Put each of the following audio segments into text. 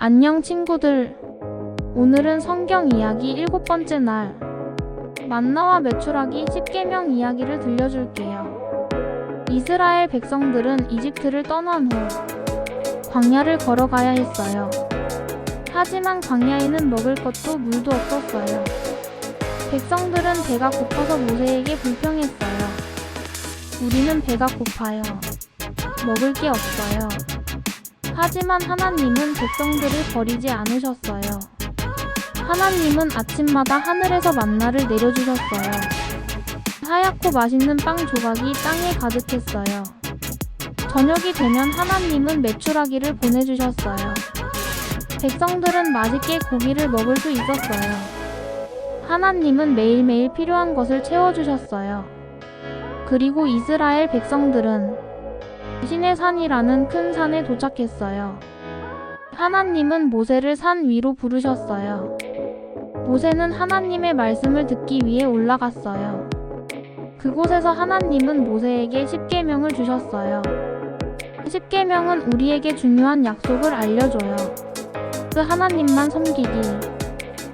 안녕 친구들. 오늘은 성경 이야기 일곱 번째 날. 만나와 메추라기 10계명 이야기를 들려줄게요. 이스라엘 백성들은 이집트를 떠난 후 광야를 걸어가야 했어요. 하지만 광야에는 먹을 것도 물도 없었어요. 백성들은 배가 고파서 모세에게 불평했어요. 우리는 배가 고파요. 먹을 게 없어요. 하지만 하나님은 백성들을 버리지 않으셨어요. 하나님은 아침마다 하늘에서 만나를 내려주셨어요. 하얗고 맛있는 빵 조각이 땅에 가득했어요. 저녁이 되면 하나님은 메추라기를 보내주셨어요. 백성들은 맛있게 고기를 먹을 수 있었어요. 하나님은 매일매일 필요한 것을 채워주셨어요. 그리고 이스라엘 백성들은 신의 산이라는 큰 산에 도착했어요. 하나님은 모세를 산 위로 부르셨어요. 모세는 하나님의 말씀을 듣기 위해 올라갔어요. 그곳에서 하나님은 모세에게 십계명을 주셨어요. 십계명은 우리에게 중요한 약속을 알려줘요. 그 하나님만 섬기기,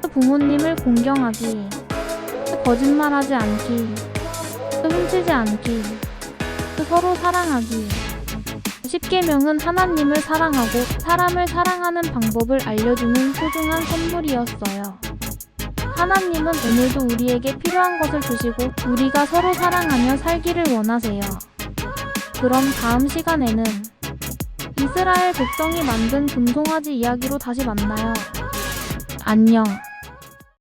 그 부모님을 공경하기, 그 거짓말하지 않기, 그 훔치지 않기, 그 서로 사랑하기. 십계명은 하나님을 사랑하고 사람을 사랑하는 방법을 알려주는 소중한 선물이었어요. 하나님은 오늘도 우리에게 필요한 것을 주시고 우리가 서로 사랑하며 살기를 원하세요. 그럼 다음 시간에는 이스라엘 백성이 만든 금송아지 이야기로 다시 만나요. 안녕.